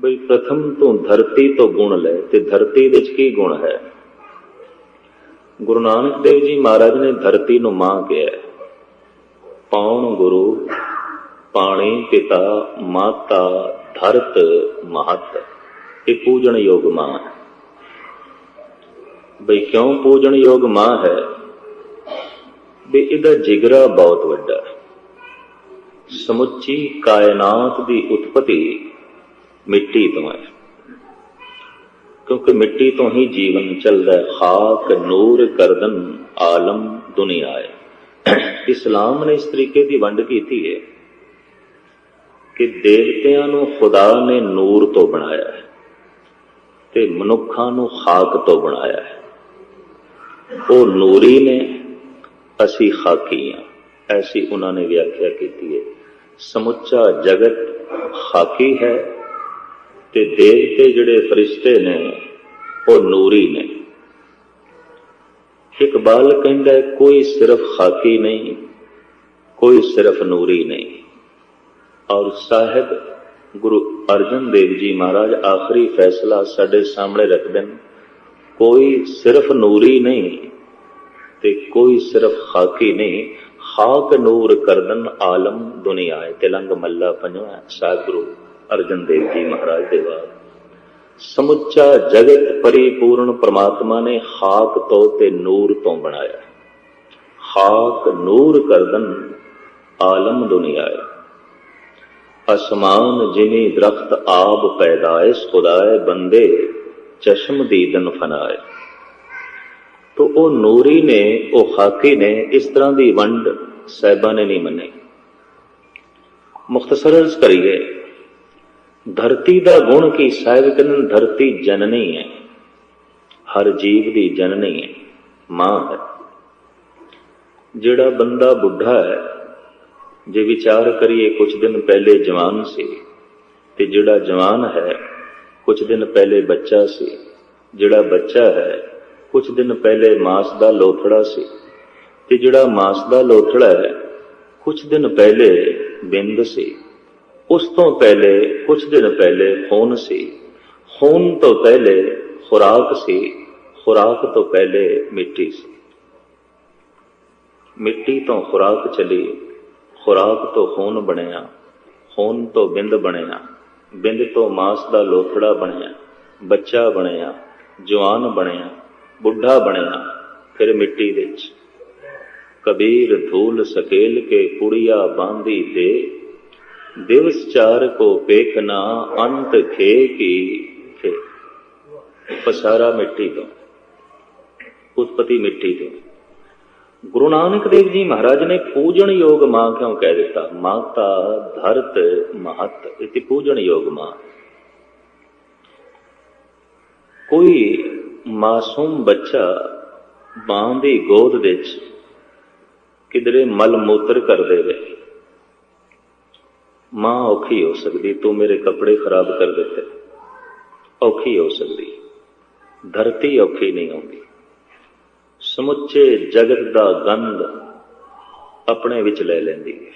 ਬਈ ਪ੍ਰਥਮ ਤੋਂ ਧਰਤੀ ਤੋਂ ਗੁਣ ਲੈ ਤੇ ਧਰਤੀ ਵਿੱਚ ਕੀ ਗੁਣ ਹੈ? ਗੁਰੂ ਨਾਨਕ ਦੇਵ ਜੀ ਮਹਾਰਾਜ ਨੇ ਧਰਤੀ ਨੂੰ ਮਾਂ ਕਿਹਾ ਹੈ। ਪਾਉਣ ਗੁਰੂ, ਪਾਣੀ ਪਿਤਾ, ਮਾਤਾ, ਧਰਤ, ਮਹਤ। ਇਹ ਪੂਜਣ ਯੋਗ ਮਾਂ ਹੈ। ਬਈ ਕਿਉਂ ਪੂਜਣ ਯੋਗ ਮਾਂ ਹੈ? ਬਈ ਇਹਦਾ ਜਿਗਰਾ ਬਹੁਤ ਵੱਡਾ ਸਮੁੱਚੀ ਕਾਇਨਾਤ ਦੀ ਉਤਪਤੀ ਮਿੱਟੀ ਤੋਂ ਹੈ। ਕਿਉਂਕਿ ਮਿੱਟੀ ਤੋਂ ਹੀ ਜੀਵਨ ਚੱਲਦਾ ਖਾਕ, ਨੂਰ ਕਰਦਨ ਆਲਮ, ਦੁਨੀਆ ਹੈ। ਇਸਲਾਮ ਨੇ ਇਸ ਤਰੀਕੇ ਦੀ ਵੰਡ ਕੀਤੀ ਹੈ ਕਿ ਦੇਵਤਿਆਂ ਨੂੰ ਖੁਦਾ ਨੇ ਨੂਰ ਤੋਂ ਬਣਾਇਆ ਹੈ ਤੇ ਮਨੁੱਖਾਂ ਨੂੰ ਖਾਕ ਤੋਂ ਬਣਾਇਆ ਹੈ। ਉਹ ਨੂਰੀ ਨੇ, ਅਸੀਂ ਖਾਕੀ ਹਾਂ। ਐਸੀ ਉਹਨਾਂ ਨੇ ਵਿਆਖਿਆ ਕੀਤੀ ਹੈ। ਸਮੁੱਚਾ ਜਗਤ ਖਾਕੀ ਹੈ ਤੇ ਦੇਵਤੇ ਜਿਹੜੇ ਫਰਿਸ਼ਤੇ ਨੇ, ਉਹ ਨੂਰੀ ਨੇ। ਇਕਬਾਲ ਕਹਿੰਦਾ ਕੋਈ ਸਿਰਫ ਖਾਕੀ ਨਹੀਂ, ਕੋਈ ਸਿਰਫ ਨੂਰੀ ਨਹੀਂ। ਔਰ ਸਾਹਿਬ, ਗੁਰੂ ਅਰਜਨ ਦੇਵ ਜੀ ਮਹਾਰਾਜ, ਆਖਰੀ ਫੈਸਲਾ ਸਾਡੇ ਸਾਹਮਣੇ ਰੱਖਦੇ ਨੇ। ਕੋਈ ਸਿਰਫ ਨੂਰੀ ਨਹੀਂ ਤੇ ਕੋਈ ਸਿਰਫ ਖਾਕੀ ਨਹੀਂ। ਖਾਕ ਨੂਰ ਕਰਦਨ ਆਲਮ ਦੁਨੀਆ ਹੈ, ਤਿਲੰਗ ਮੱਲਾ ਪੰਜਵਾਂ ਸਾਹਿਬ ਗੁਰੂ ਅਰਜਨ ਦੇਵ ਜੀ ਮਹਾਰਾਜ ਦੇ ਬਾਅਦ। ਸਮੁੱਚਾ ਜਗਤ ਪਰਿਪੂਰਨ ਪ੍ਰਮਾਤਮਾ ਨੇ ਖਾਕ ਤੋਂ ਤੇ ਨੂਰ ਤੋਂ ਬਣਾਇਆ। ਖਾਕ ਨੂਰ ਕਰਦਨ ਆਲਮ ਦੁਨੀਆ ਅਸਮਾਨ ਜਿਨੀ ਦਰਖਤ ਆਬ ਪੈਦਾਇਸ਼ ਖੁਦਾਏ ਬੰਦੇ ਚਸ਼ਮ ਦੀਦਨ ਫਨਾਏ। ਤੋ ਉਹ ਨੂਰੀ ਨੇ, ਉਹ ਖਾਕੀ ਨੇ, ਇਸ ਤਰ੍ਹਾਂ ਦੀ ਵੰਡ ਸਾਹਿਬਾਂ ਨੇ ਨਹੀਂ ਮੰਨੀ। ਮੁਖਤਸਰ ਅਰਜ਼ ਕਰੀਏ ਧਰਤੀ ਦਾ ਗੁਣ ਕੀ ਸਾਹਿਬ ਕਹਿੰਦੇ ਧਰਤੀ ਜਨਨੀ ਹੈ। ਹਰ ਜੀਵ ਦੀ ਜਨਨੀ ਹੈ, ਮਾਂ ਹੈ। ਜਿਹੜਾ ਬੰਦਾ ਬੁੱਢਾ ਹੈ, ਜੇ ਵਿਚਾਰ ਕਰੀਏ ਕੁਝ ਦਿਨ ਪਹਿਲੇ ਜਵਾਨ ਸੀ ਤੇ ਜਿਹੜਾ ਜਵਾਨ ਹੈ ਕੁਝ ਦਿਨ ਪਹਿਲੇ ਬੱਚਾ ਸੀ। ਜਿਹੜਾ ਬੱਚਾ ਹੈ ਕੁਝ ਦਿਨ ਪਹਿਲੇ ਮਾਸ ਦਾ ਲੋਥੜਾ ਸੀ। ਤੇ ਜਿਹੜਾ ਮਾਸ ਦਾ ਲੋਥੜਾ ਹੈ ਕੁਝ ਦਿਨ ਪਹਿਲੇ ਬਿੰਦ ਸੀ। ਉਸ ਤੋਂ ਪਹਿਲੇ ਕੁਝ ਦਿਨ ਪਹਿਲੇ ਖੂਨ ਸੀ। ਖੂਨ ਤੋਂ ਪਹਿਲੇ ਖੁਰਾਕ ਸੀ। ਖੁਰਾਕ ਤੋਂ ਪਹਿਲੇ ਮਿੱਟੀ ਸੀ। ਮਿੱਟੀ ਤੋਂ ਖੁਰਾਕ ਚਲੀ। ਖੁਰਾਕ ਤੋਂ ਖੂਨ ਬਣਿਆ। ਖੂਨ ਤੋਂ ਬਿੰਦ ਬਣਿਆ। ਬਿੰਦ ਤੋਂ ਮਾਸ ਦਾ ਲੋਥੜਾ ਬਣਿਆ। ਬੱਚਾ ਬਣਿਆ। ਜਵਾਨ ਬਣਿਆ। ਬੁੱਢਾ ਬਣਿਆ। ਫਿਰ ਮਿੱਟੀ ਵਿੱਚ। ਕਬੀਰ ਧੂਲ ਸਕੇਲ ਕੇ ਕੁੜੀਆ ਬਾਂਦੀ ਦੇ। ਦਿਵਸ ਚਾਰ ਕੋ ਪੇਖਨਾ ਅੰਤ ਖੇ ਕੀ ਖੇ। ਪਸਾਰਾ ਮਿੱਟੀ ਤੋਂ, ਉਤਪਤੀ ਮਿੱਟੀ ਤੋਂ। ਗੁਰੂ ਨਾਨਕ ਦੇਵ ਜੀ ਮਹਾਰਾਜ ਨੇ ਪੂਜਣ ਯੋਗ ਮਾਂ ਕਿਉਂ ਕਹਿ ਦਿੱਤਾ? ਮਾਤਾ ਧਰਤ ਮਹਤ, ਇਤੀ ਪੂਜਣ ਯੋਗ ਮਾਂ। ਕੋਈ ਮਾਸੂਮ ਬੱਚਾ ਮਾਂ ਦੀ ਗੋਦ ਵਿੱਚ ਕਿਧਰੇ ਮਲ ਮੂਤਰ ਕਰ ਦੇਵੇ ਮਾਂ ਔਖੀ ਹੋ ਸਕਦੀ, ਤੂੰ ਮੇਰੇ ਕੱਪੜੇ ਖਰਾਬ ਕਰ ਦਿੱਤੇ। ਔਖੀ ਹੋ ਸਕਦੀ। ਧਰਤੀ ਔਖੀ ਨਹੀਂ ਆਉਂਦੀ ਸਮੁੱਚੇ ਜਗਤ ਦਾ ਗੰਧ ਆਪਣੇ ਵਿੱਚ ਲੈ ਲੈਂਦੀ ਹੈ,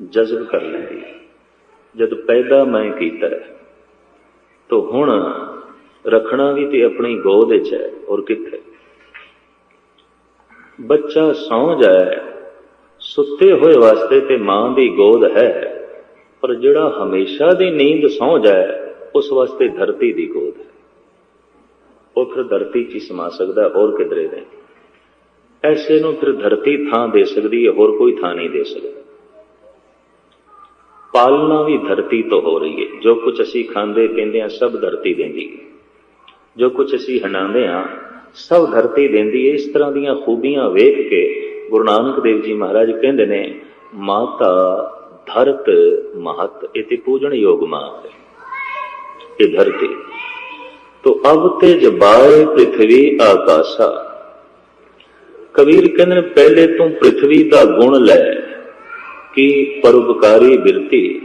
ਜਜ਼ਬ ਕਰ ਲੈਂਦੀ ਹੈ। ਜਦ ਪੈਦਾ ਮੈਂ ਕੀਤਾ ਤੋ ਹੁਣ ਰੱਖਣਾ ਵੀ ਤੇ ਆਪਣੀ ਗੋਦ ਵਿੱਚ ਹੈ ਔਰ ਕਿੱਥੇ? ਬੱਚਾ ਸੌਂ ਜਾਏ, ਸੁੱਤੇ ਹੋਏ ਵਾਸਤੇ ਤੇ ਮਾਂ ਦੀ ਗੋਦ ਹੈ। ਪਰ ਜਿਹੜਾ ਹਮੇਸ਼ਾ ਦੀ ਨੀਂਦ ਸੌਂ ਜਾਏ, ਉਸ ਵਾਸਤੇ ਧਰਤੀ ਦੀ ਗੋਦ ਹੈ। ਉਹ ਫਿਰ ਧਰਤੀ 'ਚ ਹੀ ਸਮਾ ਸਕਦਾ ਹੋਰ ਕਿਧਰੇ ਦੇ ਐਸੇ ਨੂੰ ਫਿਰ ਧਰਤੀ ਥਾਂ ਦੇ ਸਕਦੀ ਹੈ, ਹੋਰ ਕੋਈ ਥਾਂ ਨਹੀਂ ਦੇ ਸਕਦਾ। ਪਾਲਣਾ ਵੀ ਧਰਤੀ ਤੋਂ ਹੋ ਰਹੀ ਹੈ। ਜੋ ਕੁਝ ਅਸੀਂ ਖਾਂਦੇ, ਪੀਂਦੇ ਹਾਂ, ਸਭ ਧਰਤੀ ਦਿੰਦੀ ਹੈ। ਜੋ ਕੁਝ ਅਸੀਂ ਹੰਡਾਉਂਦੇ ਹਾਂ, ਸਭ ਧਰਤੀ ਦਿੰਦੀ ਹੈ। ਇਸ ਤਰ੍ਹਾਂ ਦੀਆਂ ਖੂਬੀਆਂ ਵੇਖ ਕੇ ਗੁਰੂ ਨਾਨਕ ਦੇਵ ਜੀ ਮਹਾਰਾਜ ਕਹਿੰਦੇ ਨੇ, ਮਾਤਾ ਧਰਤ ਮਹਤ ਇਹ ਤੇ ਪੂਜਣ ਯੋਗ ਮਾਂ ਹੈ ਇਹ ਧਰਤੀ। ਤੋ ਅਬ ਤੇ ਜਬਾਏ ਪ੍ਰithvi ਆਕਾਸ਼ਾ। ਕਬੀਰ ਕਹਿੰਦੇ ਨੇ, ਪਹਿਲੇ ਤੂੰ ਪ੍ਰithvi ਦਾ ਗੁਣ ਲੈ, ਕਿ ਪਰਉਪਕਾਰੀ ਬਿਰਤੀ,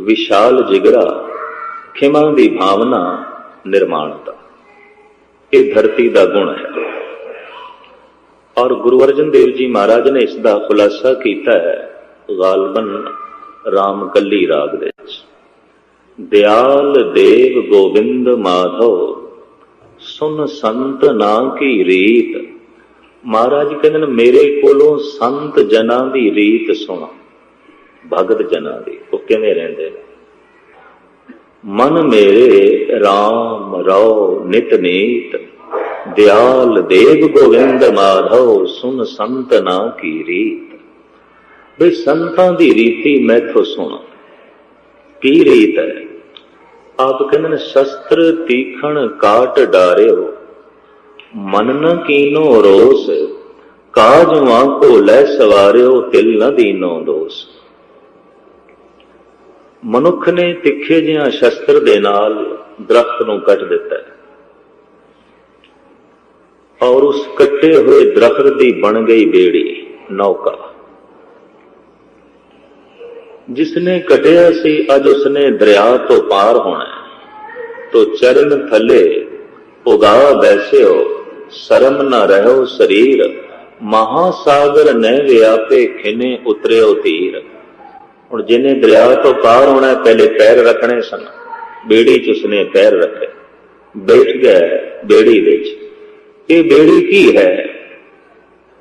ਵਿਸ਼ਾਲ ਜਿਗਰਾ, ਖਿਮਾ ਦੀ ਭਾਵਨਾ, ਨਿਰਮਾਣਤਾ। ਇਹ ਧਰਤੀ ਦਾ ਗੁਣ ਹੈ। ਔਰ ਗੁਰੂ ਅਰਜਨ ਦੇਵ ਜੀ ਮਹਾਰਾਜ ਨੇ ਇਸ ਦਾ ਖੁਲਾਸਾ ਕੀਤਾ ਹੈ। ਗਾਲਬਨ ਰਾਮ ਕੱਲੀ ਰਾਗ ਦੇ ਵਿੱਚ। ਦਿਆਲ ਦੇਵ ਗੋਬਿੰਦ ਮਾਧੋ, ਸੁਨ ਸੰਤ ਨਾ ਕੀ ਰੀਤ। ਮਹਾਰਾਜ ਕਹਿੰਦੇ ਨੇ, ਮੇਰੇ ਕੋਲੋਂ ਸੰਤ ਜਨਾਂ ਦੀ ਰੀਤ ਸੁਣ। ਭਗਤ ਜਨਾਂ ਦੀ, ਉਹ ਕਿਵੇਂ ਰਹਿੰਦੇ ਨੇ? ਮਨ ਮੇਰੇ RAM ਰੋ ਨਿਤ ਨੀਤ। ਦਿਆਲ ਦੇਵ ਗੋਵਿੰਦ ਮਾਧਵ ਸੁਨ ਸੰਤ ਨਾ ਕੀ ਰੀਤ। ਬਈ ਸੰਤਾਂ ਦੀ ਰੀਤੀ ਮੈਥੋਂ ਸੁਣ। ਕੀ ਰੀਤ ਹੈ? ਆਪ ਕਹਿੰਦੇ ਨੇ, ਸ਼ਸਤਰ ਤੀਖਣ ਕਾਟ ਡਾਰਿਓ, ਮਨ ਨ ਕੀਨੋ ਰੋਸ, ਕਾਜ ਵਾਂ ਕੋ ਲੈ ਸਵਾਰਿਓ, ਤਿਲ ਨ ਦੀਨੋ ਦੋਸ। ਮਨੁੱਖ ਨੇ ਤਿੱਖੇ ਜਿਹਾ ਸ਼ਸਤਰ ਦੇ ਨਾਲ ਦਰਖਤ ਨੂੰ ਕੱਟ ਦਿੱਤਾ ਹੈ। ਔਰ ਉਸ ਕੱਟੇ ਹੋਏ ਦਰਖਤ ਦੀ ਬਣ ਗਈ ਬੇੜੀ, ਨੌਕਾ। ਜਿਸਨੇ ਕਟਿਆ ਸੀ, ਅੱਜ ਉਸਨੇ ਦਰਿਆ ਤੋਂ ਪਾਰ ਹੋਣਾ ਤੋ ਚਰਨ ਥੱਲੇ, ਉਗਾ ਬੈਸਿਓ, ਸ਼ਰਮ ਨਾ ਰਹੋ ਸਰੀਰ, ਮਹਾਸਾਗਰ ਨੇ ਵਿਆਪੇ ਖਿਨੇ ਉਤਰਿਓ ਧੀਰ ਹੁਣ ਜਿਹਨੇ ਦਰਿਆ ਤੋਂ ਪਾਰ ਹੋਣਾ ਪਹਿਲੇ ਪੈਰ ਰੱਖਣੇ ਸਨ, ਬੇੜੀ 'ਚ ਉਸਨੇ ਪੈਰ ਰੱਖੇ। ਬੈਠ ਗਿਆ ਬੇੜੀ ਵਿੱਚ। ਇਹ ਬੇੜੀ ਕੀ ਹੈ?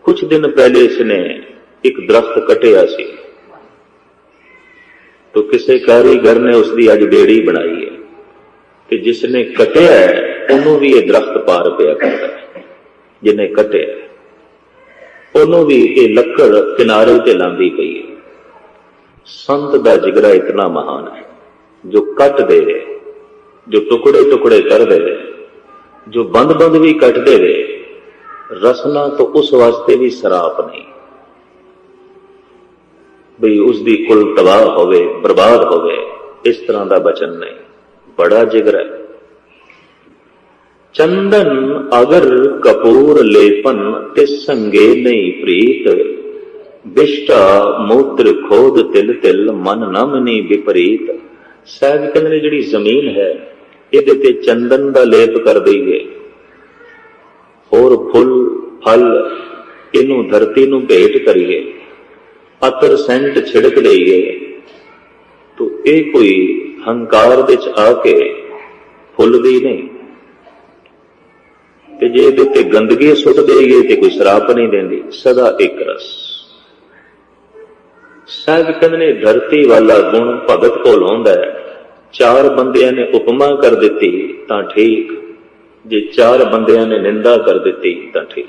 ਕੁਝ ਦਿਨ ਪਹਿਲੇ ਇਸਨੇ ਇੱਕ ਦਰਖਤ ਕਟਿਆ ਸੀ। ਤੋ ਕਿਸੇ ਕਾਰੀਗਰ ਨੇ ਉਸ ਦੀ ਅੱਜ ਬੇੜੀ ਬਣਾਈ ਹੈ ਤੇ ਜਿਸ ਨੇ ਕਟਿਆ ਹੈ, ਉਹਨੂੰ ਵੀ ਇਹ ਦਰਖਤ ਪਾਰ ਪਿਆ ਕਰਦਾ ਹੈ। ਜਿਹਨੇ ਕਟਿਆ ਹੈ, ਉਹਨੂੰ ਵੀ ਇਹ ਲੱਕੜ ਕਿਨਾਰੇ ਤੇ ਲਾਂਦੀ ਪਈ ਹੈ। ਸੰਤ ਦਾ ਜਿਗਰਾ ਇਤਨਾ ਮਹਾਨ ਹੈ ਜੋ ਕੱਟ ਦੇਵੇ ਜੋ ਟੁਕੜੇ ਟੁਕੜੇ ਕਰ ਦੇਵੇ ਜੋ ਬੰਦ ਬੰਦ ਵੀ ਕੱਟ ਦੇਵੇ ਰਸਨਾ ਤੋਂ ਉਸ ਵਾਸਤੇ ਵੀ ਬਈ ਉਸ ਦੀ ਕੁਲ ਤਬਾਹ ਹੋਵੇ, ਬਰਬਾਦ ਹੋਵੇ, ਇਸ ਤਰ੍ਹਾਂ ਦਾ ਬਚਨ ਨਹੀਂ। ਬੜਾ ਜਿਗਰ ਹੈ। ਚੰਦਨ ਅਗਰ ਕਪੂਰ ਲੇਪਨ ਤੇ ਸੰਗੇ ਨਹੀਂ ਪ੍ਰੀਤ। ਬਿਸ਼ਟਾ ਮੂਤਰ ਖੋਦ ਤਿਲ ਤਿਲ, ਮਨ ਨਾ ਮਨੀ ਵਿਪਰੀਤ। ਸਹਿਜ ਕਹਿੰਦੇ ਨੇ, ਜਿਹੜੀ ਜ਼ਮੀਨ ਹੈ, ਇਹਦੇ ਤੇ ਚੰਦਨ ਦਾ ਲੇਪ ਕਰ ਦਈਏ। ਹੋਰ ਫੁੱਲ, ਫਲ, ਇਹਨੂੰ ਧਰਤੀ ਨੂੰ ਭੇਟ ਕਰੀਏ। ਅਤਰ ਸੈਂਟ ਛਿੜਕ ਦਈਏ ਤੋ ਇਹ ਕੋਈ ਹੰਕਾਰ ਵਿੱਚ ਆ ਕੇ ਫੁੱਲਦੀ ਨਹੀਂ। ਤੇ ਜੇ ਇਹਦੇ ਉੱਤੇ ਗੰਦਗੀ ਸੁੱਟ ਦੇਈਏ ਤੇ ਕੋਈ ਸ਼ਰਾਪ ਨਹੀਂ ਦਿੰਦੀ, ਸਦਾ ਇੱਕ ਰਸ। ਸਾਹਿਬ ਕਹਿੰਦੇ ਨੇ, ਧਰਤੀ ਵਾਲਾ ਗੁਣ ਭਗਤ ਕੋਲ ਹੁੰਦਾ ਹੈ। ਚਾਰ ਬੰਦਿਆਂ ਨੇ ਉਪਮਾ ਕਰ ਦਿੱਤੀ, ਤਾਂ ਠੀਕ। ਜੇ ਚਾਰ ਬੰਦਿਆਂ ਨੇ ਨਿੰਦਾ ਕਰ ਦਿੱਤੀ, ਤਾਂ ਠੀਕ।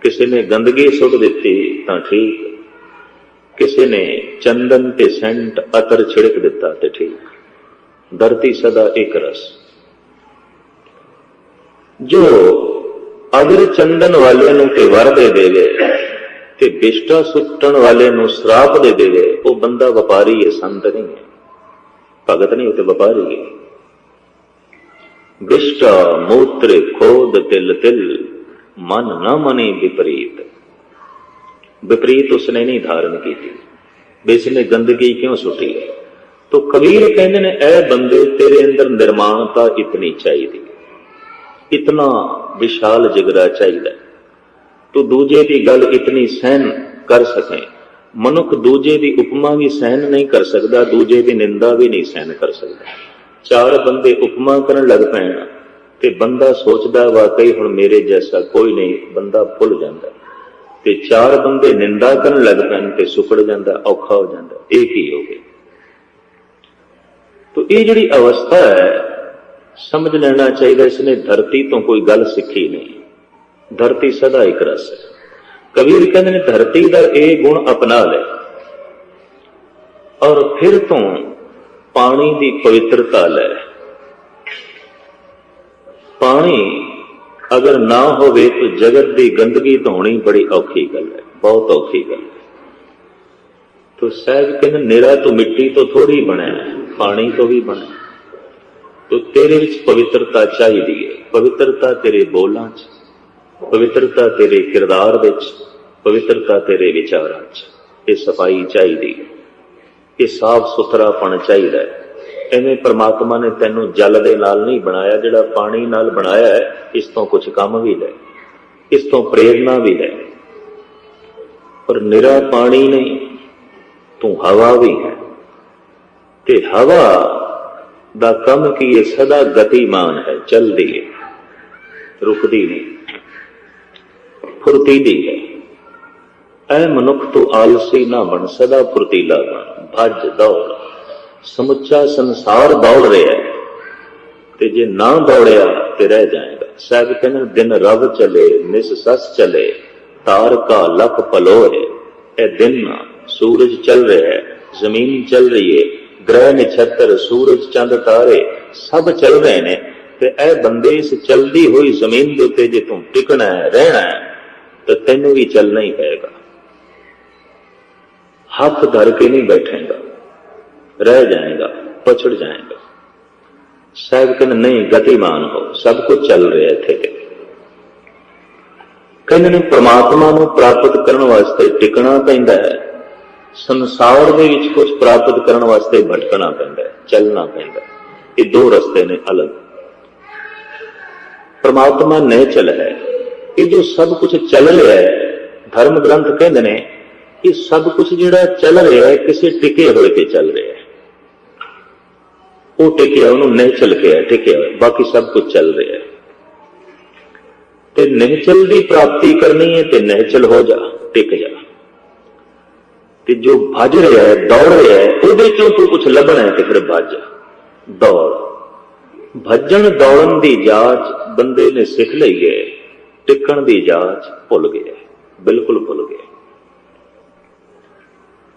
ਕਿਸੇ ਨੇ ਗੰਦਗੀ ਸੁੱਟ ਦਿੱਤੀ, ਤਾਂ ਠੀਕ। ਕਿਸੇ ਨੇ ਚੰਦਨ ਤੇ ਸੈਂਟ ਅਤਰ ਛਿੜਕ ਦਿੱਤਾ ਤੇ ਠੀਕ। ਧਰਤੀ ਸਦਾ ਇੱਕ ਰਸ। ਜੋ ਅਗਰ ਚੰਦਨ ਵਾਲੇ ਨੂੰ ਤੇ ਵਰ ਦੇ ਦੇਵੇ ਤੇ ਬਿਸ਼ਟਾ ਸੁੱਟਣ ਵਾਲੇ ਨੂੰ ਸ਼ਰਾਪ ਦੇ ਦੇਵੇ, ਉਹ ਬੰਦਾ ਵਪਾਰੀ ਹੈ, ਸੰਤ ਨਹੀਂ ਹੈ। ਭਗਤ ਨਹੀਂ, ਉਹ ਤੇ ਵਪਾਰੀ ਹੈ। ਬਿਸ਼ਟਾ ਮੂਤਰ ਖੋਦ ਤਿਲ ਤਿਲ, ਮਨ ਨਾ ਮਨੇ ਵਿਪਰੀਤ। ਵਿਪਰੀਤ ਉਸਨੇ ਨਹੀਂ ਧਾਰਨ ਕੀਤੀ। ਬਿਸ ਨੇ ਗੰਦਗੀ ਕਿਉਂ ਸੁੱਟੀ? ਹੈ ਤੋ ਕਬੀਰ ਕਹਿੰਦੇ ਨੇ, ਐ ਬੰਦੇ ਤੇਰੇ ਅੰਦਰ ਨਿਰਮਾਣਤਾ ਇਤਨੀ ਚਾਹੀਦੀ। ਇਤਨਾ ਵਿਸ਼ਾਲ ਜਿਗਰਾ ਚਾਹੀਦਾ। ਤੂੰ ਦੂਜੇ ਦੀ ਗੱਲ ਇਤਨੀ ਸਹਿਨ ਕਰ ਸਕੇ। ਮਨੁੱਖ ਦੂਜੇ ਦੀ ਉਪਮਾ ਵੀ ਸਹਿਨ ਨਹੀਂ ਕਰ ਸਕਦਾ, ਦੂਜੇ ਦੀ ਨਿੰਦਾ ਵੀ ਨਹੀਂ ਸਹਿਨ ਕਰ ਸਕਦਾ। ਚਾਰ ਬੰਦੇ ਉਪਮਾ ਕਰਨ ਲੱਗ ਪੈਣ ਤੇ ਬੰਦਾ ਸੋਚਦਾ, ਵਾਕਈ ਹੁਣ ਮੇਰੇ ਜੈਸਾ ਕੋਈ ਨਹੀਂ, ਬੰਦਾ ਭੁੱਲ ਜਾਂਦਾ। ਤੇ ਚਾਰ ਬੰਦੇ ਨਿੰਦਾ ਕਰਨ ਲੱਗ ਪੈਣ ਤੇ ਸੁਕੜ ਜਾਂਦਾ, ਔਖਾ ਹੋ ਜਾਂਦਾ, ਇਹ ਕੀ ਹੋ ਗਿਆ? ਤੋ ਇਹ ਜਿਹੜੀ ਅਵਸਥਾ ਹੈ, ਸਮਝ ਲੈਣਾ ਚਾਹੀਦਾ ਇਸਨੇ ਧਰਤੀ ਤੋਂ ਕੋਈ ਗੱਲ ਸਿੱਖੀ ਨਹੀਂ। ਧਰਤੀ ਸਦਾ ਇੱਕ ਰਸ ਹੈ। ਕਬੀਰ ਕਹਿੰਦੇ ਨੇ, ਧਰਤੀ ਦਾ ਇਹ ਗੁਣ ਅਪਣਾ ਲੈ। ਔਰ ਫਿਰ ਤੋਂ ਪਾਣੀ ਦੀ ਪਵਿੱਤਰਤਾ ਲੈ। ਪਾਣੀ ਅਗਰ ਨਾ ਹੋਵੇ ਤਾਂ ਜਗਤ ਦੀ ਗੰਦਗੀ ਧੋਣੀ ਬੜੀ ਔਖੀ ਗੱਲ ਹੈ, ਬਹੁਤ ਔਖੀ ਗੱਲ ਹੈ। ਤੋ ਸਹਿਜ ਕਹਿੰਦੇ, ਨੇਰਾ ਤੋਂ ਮਿੱਟੀ ਤੋਂ ਥੋੜੀ ਬਣਿਆ ਪਾਣੀ ਤੋਂ ਵੀ ਬਣਿਆ ਤੋ ਤੇਰੇ ਵਿੱਚ ਪਵਿੱਤਰਤਾ ਚਾਹੀਦੀ ਹੈ, ਪਵਿੱਤਰਤਾ ਤੇਰੇ ਬੋਲਾਂ 'ਚ, ਪਵਿੱਤਰਤਾ ਤੇਰੇ ਕਿਰਦਾਰ ਵਿੱਚ, ਪਵਿੱਤਰਤਾ ਤੇਰੇ ਵਿਚਾਰਾਂ 'ਚ। ਇਹ ਸਫ਼ਾਈ ਚਾਹੀਦੀ ਹੈ, ਇਹ ਸਾਫ਼ ਸੁਥਰਾਪਣ ਚਾਹੀਦਾ ਹੈ। ਐਵੇਂ ਪ੍ਰਮਾਤਮਾ ਨੇ ਤੈਨੂੰ ਜਲ ਦੇ ਨਾਲ ਨਹੀਂ ਬਣਾਇਆ, ਜਿਹੜਾ ਪਾਣੀ ਨਾਲ ਬਣਾਇਆ ਹੈ, ਇਸ ਤੋਂ ਕੁਝ ਕੰਮ ਵੀ ਲੈ, ਇਸ ਤੋਂ ਪ੍ਰੇਰਣਾ ਵੀ ਲੈ। ਪਰ ਨਿਰਾ ਪਾਣੀ ਨਹੀਂ, ਤੂੰ ਹਵਾ ਵੀ ਹੈ। ਤੇ ਹਵਾ ਦਾ ਕੰਮ ਕੀ ਇਹ ਸਦਾ ਗਤੀਮਾਨ ਹੈ, ਚੱਲਦੀ ਹੈ, ਰੁਕਦੀ ਨਹੀਂ, ਫੁਰਤੀਲੀ ਹੈ। ਐ ਮਨੁੱਖ ਤੂੰ ਆਲਸੀ ਨਾ ਬਣ, ਸਦਾ ਫੁਰਤੀਲਾ ਬਣ, ਭੱਜ ਦੌੜ। ਸਮੁੱਚਾ ਸੰਸਾਰ ਦੌੜ ਰਿਹਾ ਹੈ। ਤੇ ਜੇ ਨਾ ਦੌੜਿਆ ਤੇ ਰਹਿ ਜਾਏਗਾ। ਸਾਹਿਬ ਕਹਿੰਦੇ ਨੇ, ਦਿਨ ਰਵ ਚਲੇ ਨਿਸ ਸਸ ਚਲੇ ਤਾਰ ਕਾ ਲਖ ਪਲੋਏ ਇਹ ਦਿਨ ਸੂਰਜ ਚੱਲ ਰਿਹਾ ਹੈ ਜ਼ਮੀਨ ਚੱਲ ਰਹੀ ਹੈ ਗ੍ਰਹਿ ਨਛੱਤਰ ਸੂਰਜ ਚੰਦ ਤਾਰੇ ਸਭ ਚੱਲ ਰਹੇ ਨੇ। ਤੇ ਇਹ ਬੰਦੇ ਇਸ ਚਲਦੀ ਹੋਈ ਜ਼ਮੀਨ ਦੇ ਉੱਤੇ ਜੇ ਤੂੰ ਟਿਕਣਾ ਹੈ ਰਹਿਣਾ ਹੈ ਤਾਂ ਤੈਨੂੰ ਵੀ ਚੱਲਣਾ ਹੀ ਪਏਗਾ। ਹੱਥ ਧਰ ਕੇ ਨਹੀਂ ਬੈਠੇਗਾ। ਰਹਿ ਜਾਏਗਾ ਪਛੜ ਜਾਏਗਾ ਸਾਹਿਬ ਕਹਿੰਦੇ ਨਹੀਂ ਗਤੀਮਾਨ ਹੋ ਸਭ ਕੁਝ ਚੱਲ ਰਿਹਾ ਇੱਥੇ ਕਹਿੰਦੇ ਨੇ ਪ੍ਰਮਾਤਮਾ ਨੂੰ ਪ੍ਰਾਪਤ ਕਰਨ ਵਾਸਤੇ ਟਿਕਣਾ ਪੈਂਦਾ ਹੈ ਸੰਸਾਰ ਦੇ ਵਿੱਚ ਕੁਝ ਪ੍ਰਾਪਤ ਕਰਨ ਵਾਸਤੇ ਭਟਕਣਾ ਪੈਂਦਾ ਹੈ ਚੱਲਣਾ ਪੈਂਦਾ ਹੈ ਇਹ ਦੋ ਰਸਤੇ ਨੇ ਅਲੱਗ ਪ੍ਰਮਾਤਮਾ ਨੇ ਚਲ ਹੈ ਇਹ ਜੋ ਸਭ ਕੁਝ ਚੱਲ ਰਿਹਾ ਹੈ ਧਰਮ ਗ੍ਰੰਥ ਕਹਿੰਦੇ ਨੇ ਇਹ ਸਭ ਕੁਝ ਜਿਹੜਾ ਚੱਲ ਰਿਹਾ ਹੈ ਕਿਸੇ ਟਿਕੇ ਹੋਏ ਤੇ ਚੱਲ ਰਿਹਾ ਹੈ ਉਹ ਟਿਕਿਆ, ਉਹਨੂੰ ਨਹਿਚਲ ਕਿਹਾ ਟਿਕਿਆ ਬਾਕੀ ਸਭ ਕੁਝ ਚੱਲ ਰਿਹਾ ਹੈ। ਤੇ ਨਹਿਚਲ ਦੀ ਪ੍ਰਾਪਤੀ ਕਰਨੀ ਹੈ ਤੇ ਨਹਿਚਲ ਹੋ ਜਾ, ਟਿਕ ਜਾ। ਤੇ ਜੋ ਭੱਜ ਰਿਹਾ ਹੈ, ਦੌੜ ਰਿਹਾ ਹੈ, ਉਹਦੇ ਚੋਂ ਤੂੰ ਕੁਝ ਲੱਭਣਾ ਹੈ ਤੇ ਫਿਰ ਭੱਜ। ਦੌੜ। ਭੱਜਣ, ਦੌੜਨ ਦੀ ਜਾਚ ਬੰਦੇ ਨੇ ਸਿੱਖ ਲਈ ਹੈ, ਟਿਕਣ ਦੀ ਜਾਚ ਭੁੱਲ ਗਿਆ ਬਿਲਕੁਲ ਭੁੱਲ ਗਿਆ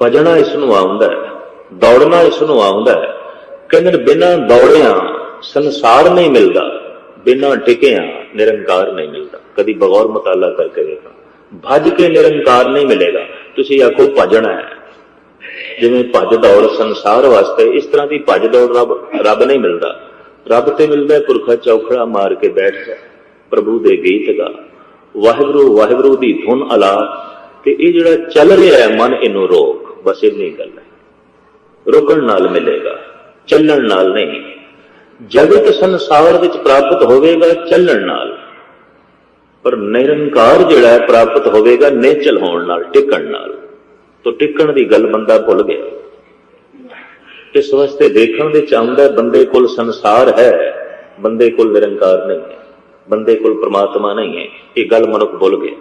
ਭਜਣਾ ਇਸ ਨੂੰ ਆਉਂਦਾ ਹੈ, ਦੌੜਨਾ ਇਸ ਨੂੰ ਆਉਂਦਾ ਹੈ ਕਹਿੰਦੇ ਨੇ ਬਿਨਾਂ ਦੌੜਿਆਂ ਸੰਸਾਰ ਨਹੀਂ ਮਿਲਦਾ, ਬਿਨਾਂ ਟਿਕਿਆਂ ਨਿਰੰਕਾਰ ਨਹੀਂ ਮਿਲਦਾ। ਕਦੀ ਬਗੌਰ ਮਤਾਲਾ ਕਰਕੇ ਦੇਖੋ ਭੱਜ ਕੇ ਨਿਰੰਕਾਰ ਨਹੀਂ ਮਿਲੇਗਾ। ਤੁਸੀਂ ਆਖੋ ਭਜਣਾ ਹੈ। ਜਿਵੇਂ ਭੱਜ ਦੌੜ ਸੰਸਾਰ ਵਾਸਤੇ, ਇਸ ਤਰ੍ਹਾਂ ਦੀ ਭੱਜ ਦੌੜ ਰੱਬ ਰੱਬ ਨਹੀਂ ਮਿਲਦਾ। ਰੱਬ ਤੇ ਮਿਲਦਾ ਪੁਰਖਾ ਚੌਖੜਾ ਮਾਰ ਕੇ ਬੈਠ ਜਾ। ਪ੍ਰਭੂ ਦੇ ਗੀਤ ਗਾ। ਵਾਹਿਗੁਰੂ ਵਾਹਿਗੁਰੂ ਦੀ ਧੁਨ ਅਲਾ। ਤੇ ਇਹ ਜਿਹੜਾ ਚੱਲ ਰਿਹਾ ਹੈ, ਮਨ ਇਹਨੂੰ ਰੋਕ। ਬਸ ਇੰਨੀ ਗੱਲ ਹੈ। ਰੋਕਣ ਨਾਲ ਮਿਲੇਗਾ। ਚੱਲਣ ਨਾਲ ਨਹੀਂ। ਜਗਤ ਸੰਸਾਰ ਵਿੱਚ ਪ੍ਰਾਪਤ ਹੋਵੇਗਾ ਚੱਲਣ ਨਾਲ। ਪਰ ਨਿਰੰਕਾਰ ਜਿਹੜਾ ਹੈ ਪ੍ਰਾਪਤ ਹੋਵੇਗਾ ਨੇਚਲ ਹੋਣ ਨਾਲ, ਟਿਕਣ ਨਾਲ। ਤੋ ਟਿਕਣ ਦੀ ਗੱਲ ਬੰਦਾ ਭੁੱਲ ਗਿਆ। ਇਸ ਵਾਸਤੇ ਦੇਖਣ ਦੇ ਚਾਹੁੰਦਾ ਬੰਦੇ ਕੋਲ ਸੰਸਾਰ ਹੈ, ਬੰਦੇ ਕੋਲ ਨਿਰੰਕਾਰ ਨਹੀਂ ਹੈ, ਬੰਦੇ ਕੋਲ ਪ੍ਰਮਾਤਮਾ ਨਹੀਂ ਹੈ, ਇਹ ਗੱਲ ਮਨੁੱਖ ਭੁੱਲ ਗਿਆ।